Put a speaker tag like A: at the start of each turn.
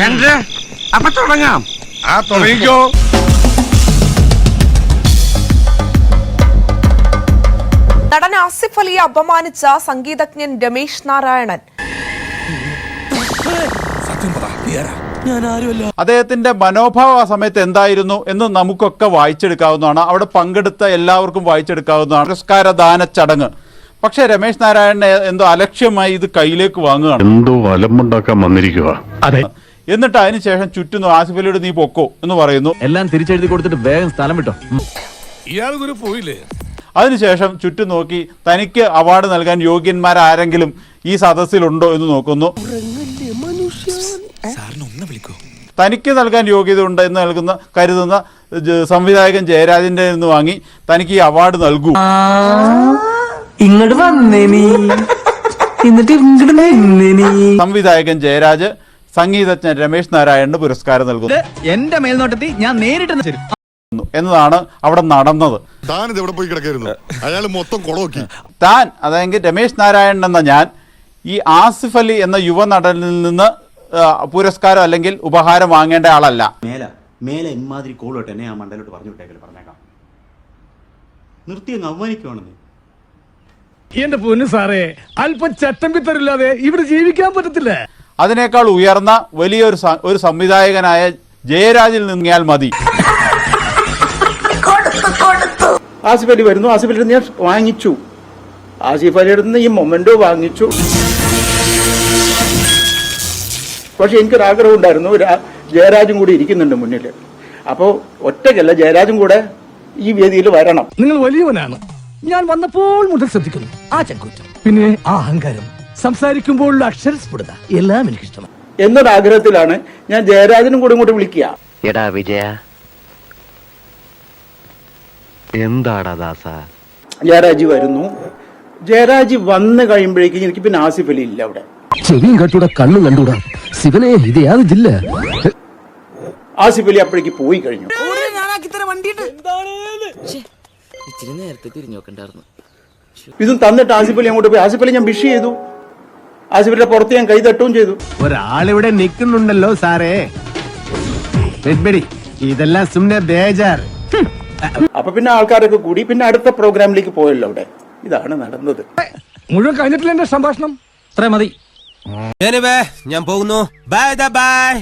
A: ചന്ദ്ര അപ്പൊ തുടങ്ങാം.
B: ആ തുടങ്ങിക്കോ.
C: നടൻ ആസിഫ് അലിയെ അപമാനിച്ച സംഗീതജ്ഞൻ രമേശ് നാരായണൻ.
D: അദ്ദേഹത്തിന്റെ മനോഭാവം ആ സമയത്ത് എന്തായിരുന്നു എന്ന് നമുക്കൊക്കെ വായിച്ചെടുക്കാവുന്നതാണ്. അവിടെ പങ്കെടുത്ത എല്ലാവർക്കും വായിച്ചെടുക്കാവുന്നതാണ്. പുരസ്കാരദാന ചടങ്ങ്. പക്ഷെ രമേശ് നാരായണനെ എന്തോ അലക്ഷ്യമായി ഇത് കയ്യിലേക്ക് വാങ്ങുകയാണ്.
E: എന്തോ അലമ്പുണ്ടാക്കാൻ വന്നിരിക്കുക അതെ.
D: എന്നിട്ട് അതിനുശേഷം ചുറ്റുന്നു ആസിഫ് അലിയോട് നീ പൊക്കോ എന്ന് പറയുന്നു.
F: എല്ലാം തിരിച്ചെഴുതി കൊടുത്തിട്ട് വേഗം സ്ഥലം വിട്ടോ.
B: ഇയാൾ പോയില്ലേ?
D: അതിനുശേഷം ചുറ്റും നോക്കി തനിക്ക് അവാർഡ് നൽകാൻ യോഗ്യന്മാരാരെങ്കിലും ഈ സദസ്സിലുണ്ടോ എന്ന് നോക്കുന്നു. തനിക്ക് നൽകാൻ യോഗ്യത ഉണ്ട് എന്ന് നൽകുന്ന കരുതുന്ന സംവിധായകൻ ജയരാജന്റെ നിന്ന് വാങ്ങി തനിക്ക് ഈ അവാർഡ് നൽകൂ.
G: ഇങ്ങോട്ട് വന്നേ നീ. എന്നിട്ട് ഇങ്ങോട്ട്
D: സംവിധായകൻ ജയരാജ് സംഗീതജ്ഞൻ രമേശ് നാരായണന് പുരസ്കാരം നൽകുന്നു.
F: എന്റെ മേൽനോട്ടത്തിൽ ഞാൻ നേരിട്ട്
D: എന്നതാണ് അവിടെ നടന്നത്.
B: എവിടെ പോയി കിടക്കായിരുന്നു? അയാൾ മൊത്തം കൊളോക്കി.
D: താൻ അതായത് രമേശ് നാരായണൻ എന്ന ഞാൻ ഈ ആസിഫ് അലി എന്ന യുവ നടനിൽ നിന്ന് പുരസ്കാരം അല്ലെങ്കിൽ ഉപഹാരം വാങ്ങേണ്ട ആളല്ല.
H: മേല മേലെ ഇമാതിരി കോളോട്ട് എന്നെ ആ മണ്ടലോട്ട് പറഞ്ഞു വിട്ടേക്കൽ പറഞ്ഞേക്കാം. നിർത്തി അങ്ങ് അവമാനിക്കുവാണെന്ന്
I: എന്റെ പൊന്നു സാറേ അല്പം ചട്ടമ്പിത്തരില്ലാതെ ഇവിടെ ജീവിക്കാൻ പറ്റത്തില്ല.
D: അതിനേക്കാൾ ഉയർന്ന വലിയൊരു ഒരു സംവിധായകനായ ജയരാജിൽ നിന്നിയാൽ മതി.
J: ആസിഫ് അലി വരുന്നു. ആസിഫ് അലി ഞാൻ വാങ്ങിച്ചു. ആസിഫ് അലിയുടെ നിന്ന് ഈ മൊമെന്റോ വാങ്ങിച്ചു. പക്ഷെ എനിക്കൊരു ആഗ്രഹം ഉണ്ടായിരുന്നു. ജയരാജും കൂടി ഇരിക്കുന്നുണ്ട് മുന്നിൽ. അപ്പോൾ ഒറ്റയ്ക്കല്ല ജയരാജും കൂടെ ഈ വേദിയിൽ വരണം.
I: നിങ്ങൾ വലിയവനാണ്. ഞാൻ വന്നപ്പോൾ മുതൽ ശ്രദ്ധിക്കുന്നു. ആ ചെക്കുറ്റം പിന്നെ ആ അഹങ്കാരം. സംസാരിക്കുമ്പോഴുള്ള അക്ഷരസ്ഫുടത എല്ലാം എനിക്കിഷ്ടമാണ്.
J: എന്നൊരാഗ്രഹത്തിലാണ് ഞാൻ ജയരാജനും കൂടെ ഇങ്ങോട്ട് വിളിക്കുക.
G: എടാ വിജയ. എന്താടാ ദാസ?
J: ജയരാജ് വരുന്നു. ജയരാജ് വന്നു കഴിയുമ്പോഴേക്കും എനിക്ക് പിന്നെ ആസിഫ് അലി ഇല്ല അവിടെ.
I: ചെവിയും കട്ടൂടാ കണ്ണും കണ്ടൂടാ ശിവനെ ഇത് യാതൊരു ജില്ല.
J: ആസിഫ് അലി അപ്പോഴേക്ക് പോയി കഴിഞ്ഞു.
G: ഇച്ചിരി നേരത്തെ തിരിഞ്ഞു നോക്കണ്ടായിരുന്നു.
J: ഇതും തന്നിട്ട് ആസിഫ് അലി അങ്ങോട്ട് പോയി. ആസിഫ് അലി ഞാൻ വിഷ് ചെയ്തു. അലിയുടെ പുറത്ത് ഞാൻ കൈ തട്ടുകയും ചെയ്തു.
F: ഒരാളിവിടെ നിൽക്കുന്നുണ്ടല്ലോ സാറേ. ഇതെല്ലാം സുമ്നെ ബേജാർ.
J: അപ്പൊ പിന്നെ ആൾക്കാരൊക്കെ കൂടി പിന്നെ അടുത്ത പ്രോഗ്രാമിലേക്ക് പോയല്ലോ അവിടെ. ഇതാണ് നടന്നത്.
I: മുഴുവൻ കഴിഞ്ഞിട്ടില്ല എന്റെ സംഭാഷണം?
F: അത്രേ മതി.
A: ഞാൻ പോകുന്നു. Bye bye